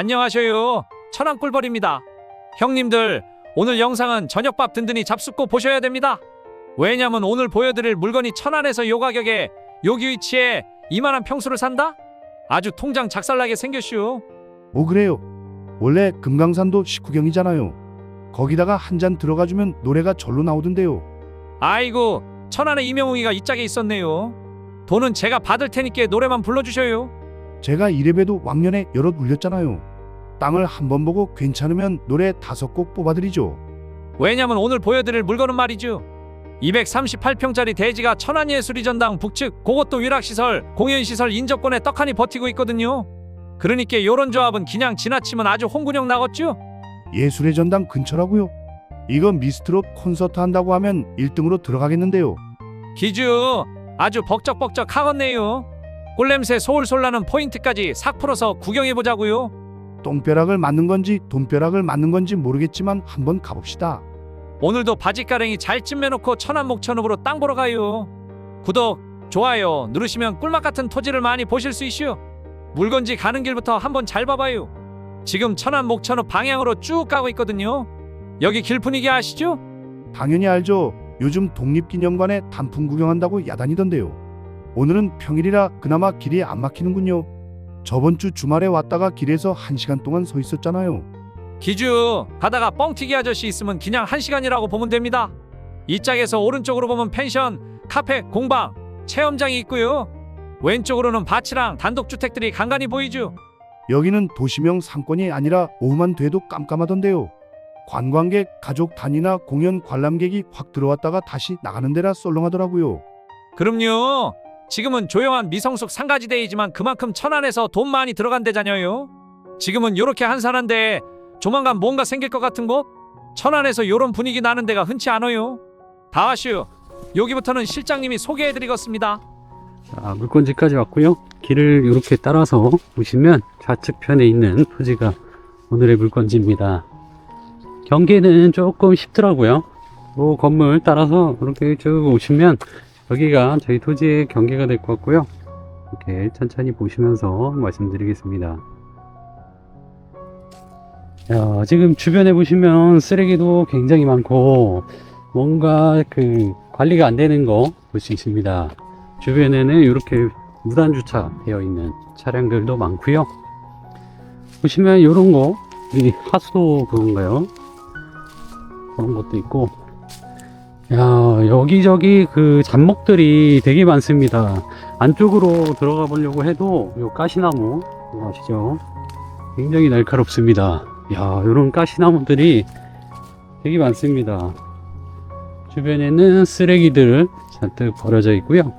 안녕하셔요. 천안 꿀벌입니다. 형님들, 오늘 영상은 저녁밥 든든히 잡숫고 보셔야 됩니다. 왜냐면 오늘 보여드릴 물건이 천안에서 요 가격에 여기 위치에 이만한 평수를 산다? 아주 통장 작살나게 생겼슈. 뭐 그래요? 원래 금강산도 식후경이잖아요. 거기다가 한 잔 들어가주면 노래가 절로 나오던데요. 아이고, 천안에 이명웅이가 이 짝에 있었네요. 돈은 제가 받을 테니까 노래만 불러주셔요. 제가 이래봬도 왕년에 여럿 울렸잖아요. 땅을 한 번 보고 괜찮으면 노래 다섯 곡 뽑아드리죠. 왜냐면 오늘 보여드릴 물건은 말이죠. 238평짜리 대지가 천안예술이전당 북측 그것도 위락시설, 공연시설 인접권에 떡하니 버티고 있거든요. 그러니까 요런 조합은 그냥 지나치면 아주 홍군형 나겠죠? 예술의 전당 근처라고요. 이거 미스트롯 콘서트 한다고 하면 1등으로 들어가겠는데요. 기주 아주 벅적벅적 하겠네요. 꿀냄새 소울솔 나는 포인트까지 싹 풀어서 구경해보자고요. 똥벼락을 맞는 건지 돈벼락을 맞는 건지 모르겠지만 한번 가봅시다. 오늘도 바지가랭이 잘 찜매놓고 천안목천읍으로 땅 보러 가요. 구독, 좋아요 누르시면 꿀맛 같은 토지를 많이 보실 수 있슈. 물건지 가는 길부터 한번 잘 봐봐요. 지금 천안목천읍 방향으로 쭉 가고 있거든요. 여기 길 분위기 아시죠? 당연히 알죠. 요즘 독립기념관에 단풍 구경한다고 야단이던데요. 오늘은 평일이라 그나마 길이 안 막히는군요. 저번 주 주말에 왔다가 길에서 한 시간 동안 서 있었잖아요. 기주 가다가 뻥튀기 아저씨 있으면 그냥 한 시간이라고 보면 됩니다. 이 짝에서 오른쪽으로 보면 펜션, 카페, 공방, 체험장이 있고요. 왼쪽으로는 밭이랑 단독주택들이 간간히 보이죠. 여기는 도시명 상권이 아니라 오후만 돼도 깜깜하던데요. 관광객, 가족 단위나 공연 관람객이 확 들어왔다가 다시 나가는 데라 썰렁하더라고요. 그럼요. 지금은 조용한 미성숙 상가지대이지만 그만큼 천안에서 돈 많이 들어간 데잖아요. 지금은 요렇게 한산한데 조만간 뭔가 생길 것 같은 곳? 천안에서 요런 분위기 나는 데가 흔치 않아요. 다와슈. 여기부터는 실장님이 소개해드리겠습니다. 자, 물건지까지 왔고요. 길을 이렇게 따라서 보시면 좌측편에 있는 토지가 오늘의 물건지입니다. 경계는 조금 쉽더라고요. 그 건물 따라서 이렇게 쭉 오시면 여기가 저희 토지의 경계가 될 것 같고요. 이렇게 천천히 보시면서 말씀드리겠습니다. 야, 지금 주변에 보시면 쓰레기도 굉장히 많고 뭔가 그 관리가 안 되는 거 볼 수 있습니다. 주변에는 이렇게 무단 주차 되어 있는 차량들도 많고요. 보시면 이런 거, 이 하수도 그건가요? 그런 것도 있고, 야 여기저기 그 잡목들이 되게 많습니다. 안쪽으로 들어가 보려고 해도 요 가시나무 아시죠? 굉장히 날카롭습니다. 야 이런 가시나무들이 되게 많습니다. 주변에는 쓰레기들 잔뜩 버려져 있고요.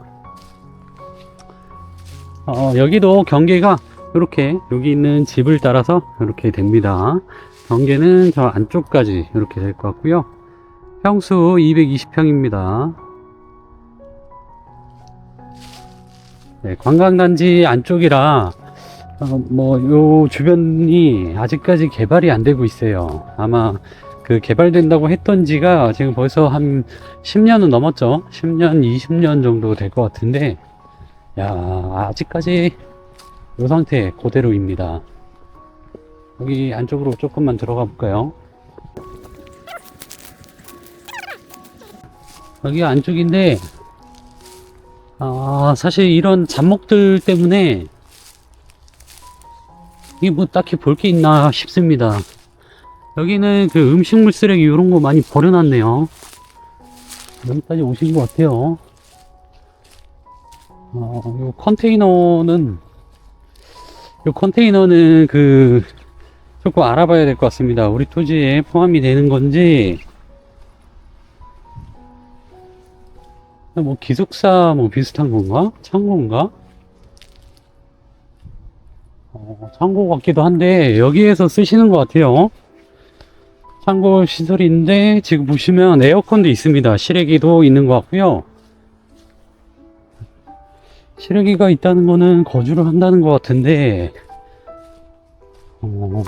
어, 여기도 경계가 이렇게 여기 있는 집을 따라서 이렇게 됩니다. 경계는 저 안쪽까지 이렇게 될 것 같고요. 평수 220평입니다. 네, 관광단지 안쪽이라 어, 뭐요 주변이 아직까지 개발이 안 되고 있어요. 아마 그 개발된다고 했던 지가 지금 벌써 한 10년은 넘었죠. 10년, 20년 정도 될 것 같은데 야, 아직까지 이 상태 그대로입니다. 여기 안쪽으로 조금만 들어가 볼까요? 여기 안쪽인데, 아, 사실 이런 잡목들 때문에 이게 뭐 딱히 볼 게 있나 싶습니다. 여기는 그 음식물 쓰레기 이런 거 많이 버려놨네요. 여기까지 오신 것 같아요. 어, 요 컨테이너는 요 컨테이너는 그 조금 알아봐야 될 것 같습니다. 우리 토지에 포함이 되는 건지 뭐 기숙사 뭐 비슷한 건가? 창고인가? 어, 창고 같기도 한데 여기에서 쓰시는 것 같아요. 창고 시설인데 지금 보시면 에어컨도 있습니다. 실외기도 있는 것 같고요. 실외기가 있다는 거는 거주를 한다는 것 같은데, 어, 뭐,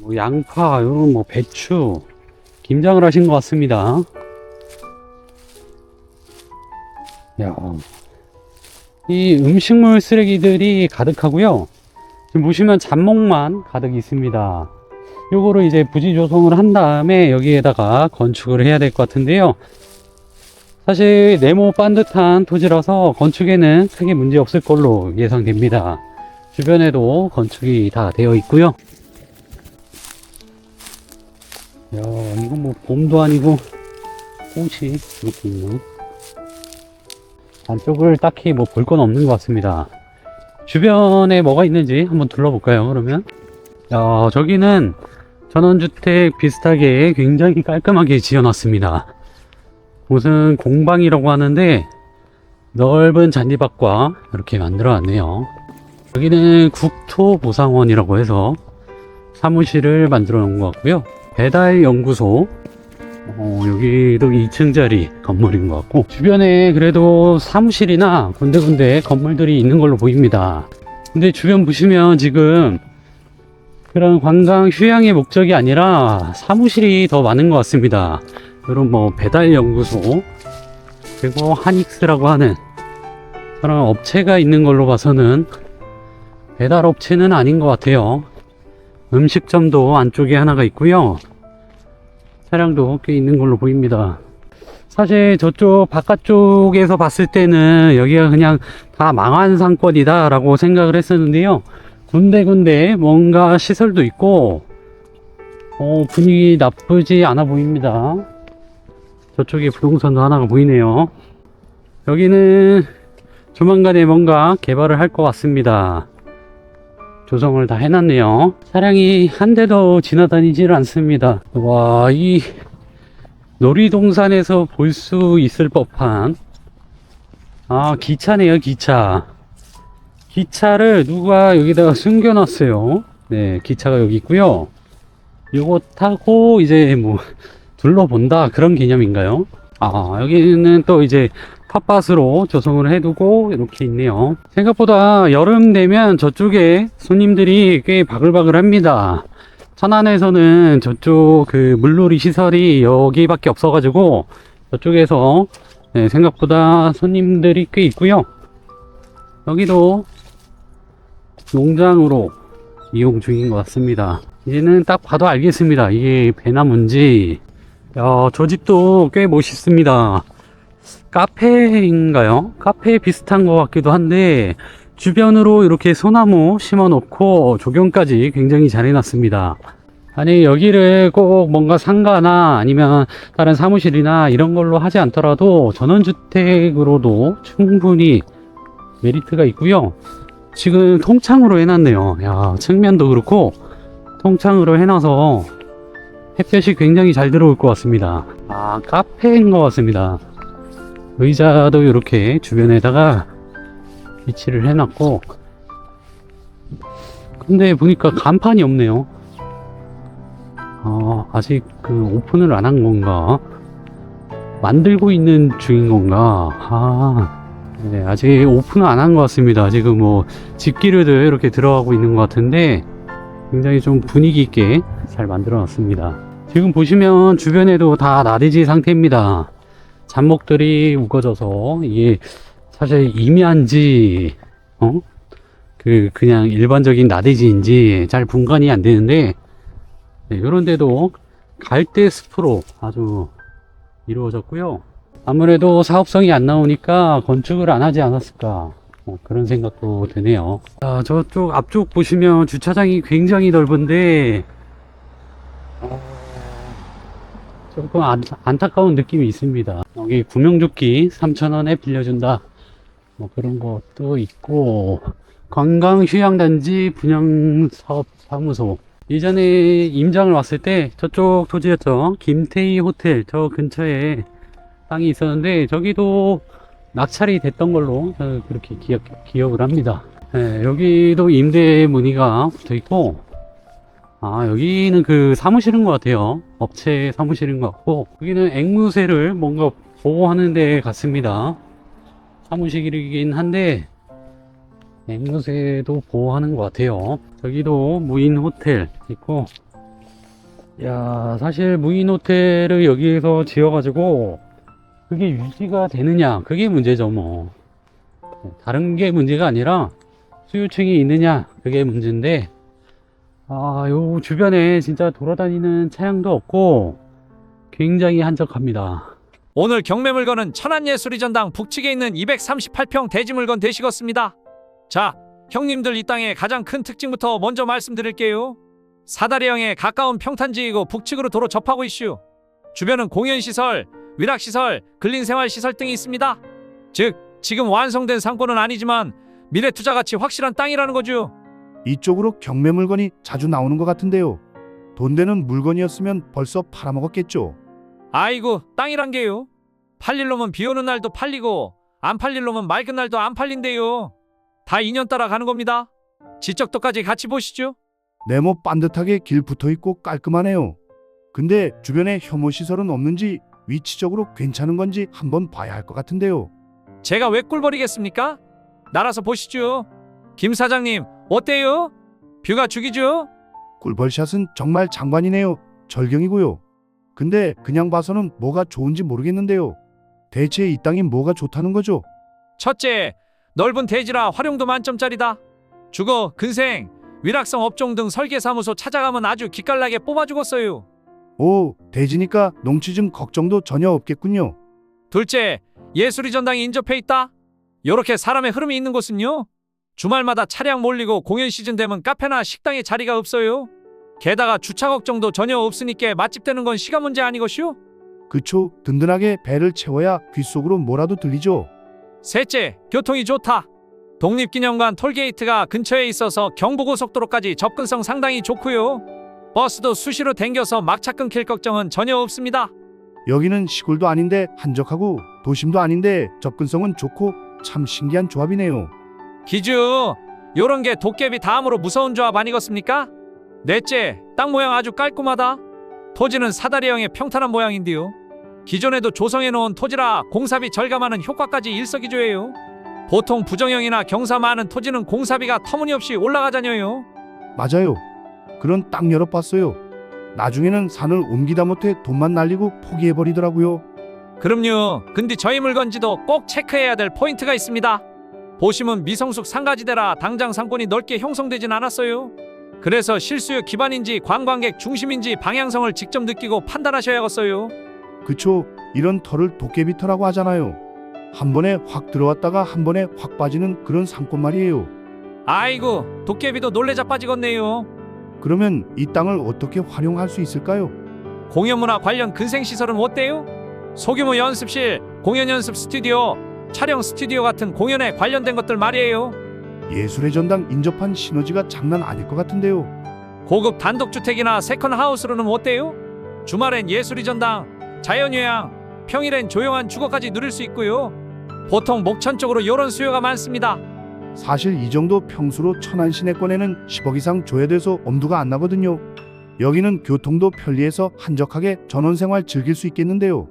뭐 양파, 이런 뭐 배추, 김장을 하신 것 같습니다. 야, 이 음식물 쓰레기들이 가득하고요. 지금 보시면 잡목만 가득 있습니다. 요거를 이제 부지 조성을 한 다음에 여기에다가 건축을 해야 될 것 같은데요. 사실 네모 반듯한 토지라서 건축에는 크게 문제 없을 걸로 예상됩니다. 주변에도 건축이 다 되어 있고요. 야, 이건 뭐 봄도 아니고 꽃이 이렇게 있네. 안쪽을 딱히 뭐 볼 건 없는 것 같습니다. 주변에 뭐가 있는지 한번 둘러볼까요, 그러면? 야, 저기는 전원주택 비슷하게 굉장히 깔끔하게 지어놨습니다. 무슨 공방이라고 하는데 넓은 잔디밭과 이렇게 만들어 놨네요. 여기는 국토보상원이라고 해서 사무실을 만들어 놓은 것 같고요. 배달연구소 어, 여기도 2층짜리 건물인 것 같고 주변에 그래도 사무실이나 군데군데 건물들이 있는 걸로 보입니다. 근데 주변 보시면 지금 그런 관광 휴양의 목적이 아니라 사무실이 더 많은 것 같습니다. 이런 뭐 배달 연구소 그리고 한익스라고 하는 그런 업체가 있는 걸로 봐서는 배달 업체는 아닌 것 같아요. 음식점도 안쪽에 하나가 있고요. 차량도 꽤 있는 걸로 보입니다. 사실 저쪽 바깥쪽에서 봤을 때는 여기가 그냥 다 망한 상권이다 라고 생각을 했었는데요. 군데군데 뭔가 시설도 있고 어, 분위기 나쁘지 않아 보입니다. 저쪽에 부동산도 하나가 보이네요. 여기는 조만간에 뭔가 개발을 할 것 같습니다. 조성을 다 해놨네요. 차량이 한 대도 지나다니질 않습니다. 와, 이 놀이동산에서 볼 수 있을 법한 아, 기차네요, 기차. 기차를 누가 여기다가 숨겨놨어요. 네, 기차가 여기 있고요. 요거 타고 이제 뭐 둘러본다 그런 개념인가요? 아, 여기는 또 이제 텃밭으로 조성을 해두고 이렇게 있네요. 생각보다 여름 되면 저쪽에 손님들이 꽤 바글바글 합니다. 천안에서는 저쪽 그 물놀이 시설이 여기밖에 없어 가지고 저쪽에서 네, 생각보다 손님들이 꽤 있고요. 여기도 농장으로 이용 중인 것 같습니다. 이제는 딱 봐도 알겠습니다. 이게 배나무인지. 야, 저 집도 꽤 멋있습니다. 카페인가요? 카페 비슷한 것 같기도 한데 주변으로 이렇게 소나무 심어 놓고 조경까지 굉장히 잘 해놨습니다. 아니 여기를 꼭 뭔가 상가나 아니면 다른 사무실이나 이런 걸로 하지 않더라도 전원주택으로도 충분히 메리트가 있고요. 지금 통창으로 해놨네요. 야 측면도 그렇고 통창으로 해놔서 햇볕이 굉장히 잘 들어올 것 같습니다. 아 카페인 것 같습니다. 의자도 이렇게 주변에다가 위치를 해놨고 근데 보니까 간판이 없네요. 아, 아직 그 오픈을 안 한 건가? 만들고 있는 중인 건가? 아, 네, 아직 오픈을 안 한 것 같습니다. 지금 뭐 집기류들 이렇게 들어가고 있는 것 같은데 굉장히 좀 분위기 있게 잘 만들어 놨습니다. 지금 보시면 주변에도 다 나대지 상태입니다 잡목들이 우거져서 이게 사실 임야인지 어? 그 그냥 일반적인 나대지인지 잘 분간이 안 되는데 네, 이런 데도 갈대 숲으로 아주 이루어졌고요. 아무래도 사업성이 안 나오니까 건축을 안 하지 않았을까 뭐 그런 생각도 드네요. 아, 저쪽 앞쪽 보시면 주차장이 굉장히 넓은데 어, 조금 안, 안타까운 느낌이 있습니다. 여기 구명조끼 3,000원에 빌려준다. 뭐 그런 것도 있고, 관광휴양단지 분양사업사무소. 이전에 임장을 왔을 때 저쪽 토지였죠. 김태희 호텔 저 근처에 땅이 있었는데 저기도 낙찰이 됐던 걸로 그렇게 기억, 기억을 합니다. 네, 여기도 임대 문의가 붙어 있고, 아, 여기는 그 사무실인 것 같아요. 업체 사무실인 것 같고, 여기는 앵무새를 뭔가 보호하는 데 같습니다. 사무실이긴 한데, 앵무새도 보호하는 것 같아요. 저기도 무인 호텔 있고, 야, 사실 무인 호텔을 여기에서 지어 가지고, 그게 유지가 되느냐, 그게 문제죠, 뭐. 다른 게 문제가 아니라, 수요층이 있느냐 그게 문제인데 아, 요 주변에 진짜 돌아다니는 차량도 없고 굉장히 한적합니다. 오늘 경매 물건은 천안예술이전당 북측에 있는 238평 대지 물건 되시겠습니다. 자, 형님들 이 땅의 가장 큰 특징부터 먼저 말씀드릴게요. 사다리형에 가까운 평탄지이고 북측으로 도로 접하고 있슈. 주변은 공연시설, 위락시설, 근린생활시설 등이 있습니다. 즉, 지금 완성된 상권은 아니지만 미래 투자 가치 확실한 땅이라는 거죠. 이쪽으로 경매 물건이 자주 나오는 것 같은데요. 돈 되는 물건이었으면 벌써 팔아먹었겠죠. 아이고 땅이란 게요. 팔릴 놈은 비 오는 날도 팔리고 안 팔릴 놈은 맑은 날도 안 팔린대요. 다 인연 따라 가는 겁니다. 지적도까지 같이 보시죠. 네모 반듯하게 길 붙어 있고 깔끔하네요. 근데 주변에 혐오 시설은 없는지 위치적으로 괜찮은 건지 한번 봐야 할 것 같은데요. 제가 왜 꿀벌이겠습니까? 날아서 보시죠. 김 사장님 어때요? 뷰가 죽이죠? 꿀벌샷은 정말 장관이네요. 절경이고요. 근데 그냥 봐서는 뭐가 좋은지 모르겠는데요. 대체 이 땅이 뭐가 좋다는 거죠? 첫째, 넓은 대지라 활용도 만점짜리다. 주거, 근생, 위락성 업종 등 설계사무소 찾아가면 아주 기깔나게 뽑아주겠어요. 오, 대지니까 농취증 걱정도 전혀 없겠군요. 둘째, 예술이 전당이 인접해 있다. 요렇게 사람의 흐름이 있는 곳은요. 주말마다 차량 몰리고 공연 시즌 되면 카페나 식당에 자리가 없어요. 게다가 주차 걱정도 전혀 없으니까 맛집 되는 건 시간 문제 아니것이오? 그쵸, 든든하게 배를 채워야 귓속으로 뭐라도 들리죠. 셋째, 교통이 좋다. 독립기념관 톨게이트가 근처에 있어서 경부고속도로까지 접근성 상당히 좋고요. 버스도 수시로 댕겨서 막차 끊길 걱정은 전혀 없습니다. 여기는 시골도 아닌데 한적하고 도심도 아닌데 접근성은 좋고 참 신기한 조합이네요. 기주, 요런 게 도깨비 다음으로 무서운 조합 아니겠습니까? 넷째, 땅 모양 아주 깔끔하다. 토지는 사다리형의 평탄한 모양인데요. 기존에도 조성해 놓은 토지라 공사비 절감하는 효과까지 일석이조예요. 보통 부정형이나 경사 많은 토지는 공사비가 터무니없이 올라가잖아요. 맞아요. 그런 땅 열어봤어요. 나중에는 산을 옮기다 못해 돈만 날리고 포기해버리더라고요. 그럼요. 근데 저희 물건지도 꼭 체크해야 될 포인트가 있습니다. 보시면 미성숙 상가지대라 당장 상권이 넓게 형성되진 않았어요. 그래서 실수요 기반인지 관광객 중심인지 방향성을 직접 느끼고 판단하셔야겠어요. 그쵸? 이런 털을 도깨비터라고 하잖아요. 한 번에 확 들어왔다가 한 번에 확 빠지는 그런 상권 말이에요. 아이고 도깨비도 놀래 자빠지겠네요. 그러면 이 땅을 어떻게 활용할 수 있을까요? 공연문화 관련 근생시설은 어때요? 소규모 연습실, 공연 연습 스튜디오, 촬영 스튜디오 같은 공연에 관련된 것들 말이에요. 예술의 전당 인접한 시너지가 장난 아닐 것 같은데요. 고급 단독주택이나 세컨하우스로는 어때요? 주말엔 예술이 전당, 자연휴양, 평일엔 조용한 주거까지 누릴 수 있고요. 보통 목천 쪽으로 이런 수요가 많습니다. 사실 이 정도 평수로 천안 시내권에는 10억 이상 줘야 돼서 엄두가 안 나거든요. 여기는 교통도 편리해서 한적하게 전원생활 즐길 수 있겠는데요.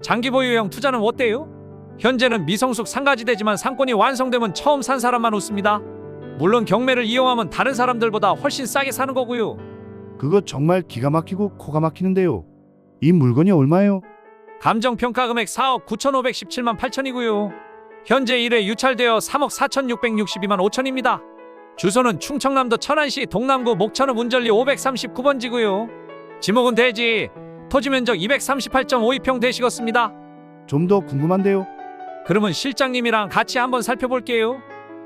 장기 보유형 투자는 어때요? 현재는 미성숙 상가지대지만 상권이 완성되면 처음 산 사람만 웃습니다. 물론 경매를 이용하면 다른 사람들보다 훨씬 싸게 사는 거고요. 그거 정말 기가 막히고 코가 막히는데요. 이 물건이 얼마예요? 감정 평가 금액 4억 9,517만 8천이고요. 현재 1회 유찰되어 3억 4,662만 5천입니다. 주소는 충청남도 천안시 동남구 목천읍 운전리 539번지고요. 지목은 대지, 토지 면적 238.52평 되시겠습니다. 좀 더 궁금한데요. 그러면 실장님이랑 같이 한번 살펴볼게요.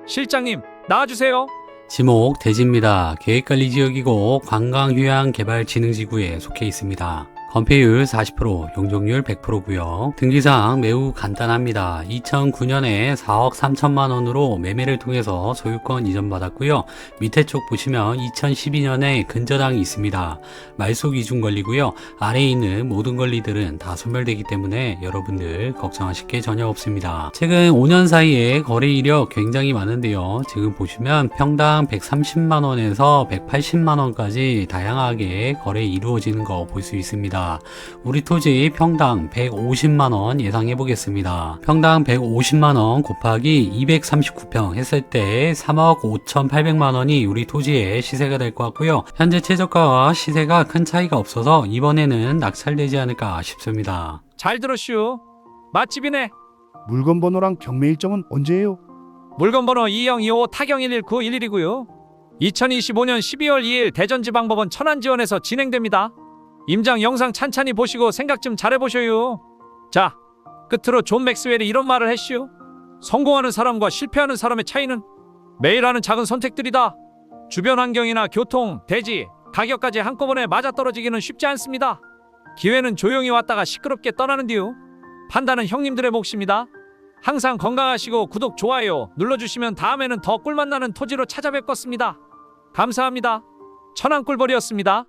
실장님, 나와주세요. 지목 대지입니다. 계획관리지역이고 관광휴양개발진흥지구에 속해 있습니다. 건폐율 40%, 용적률 100%고요. 등기사항 매우 간단합니다. 2009년에 4억 3천만 원으로 매매를 통해서 소유권 이전받았고요. 밑에 쪽 보시면 2012년에 근저당이 있습니다. 말소 기준 권리고요. 아래에 있는 모든 권리들은 다 소멸되기 때문에 여러분들 걱정하실 게 전혀 없습니다. 최근 5년 사이에 거래 이력 굉장히 많은데요. 지금 보시면 평당 130만 원에서 180만 원까지 다양하게 거래 이루어지는 거 볼 수 있습니다. 우리 토지 평당 150만 원 예상해 보겠습니다. 평당 150만 원 곱하기 239평 했을 때 3억 5,800만 원이 우리 토지의 시세가 될 것 같고요. 현재 최저가와 시세가 큰 차이가 없어서 이번에는 낙찰되지 않을까 싶습니다. 잘 들었슈. 맛집이네. 물건 번호랑 경매 일정은 언제예요? 물건 번호 2025 타경 119111이고요. 2025년 12월 2일 대전지방법원 천안지원에서 진행됩니다. 임장 영상 찬찬히 보시고 생각 좀 잘해보셔요. 자, 끝으로 존 맥스웰이 이런 말을 했슈. 성공하는 사람과 실패하는 사람의 차이는 매일 하는 작은 선택들이다. 주변 환경이나 교통, 대지, 가격까지 한꺼번에 맞아떨어지기는 쉽지 않습니다. 기회는 조용히 왔다가 시끄럽게 떠나는디요. 판단은 형님들의 몫입니다. 항상 건강하시고 구독, 좋아요 눌러주시면 다음에는 더 꿀맛 나는 토지로 찾아뵙겠습니다. 감사합니다. 천안꿀벌이었습니다.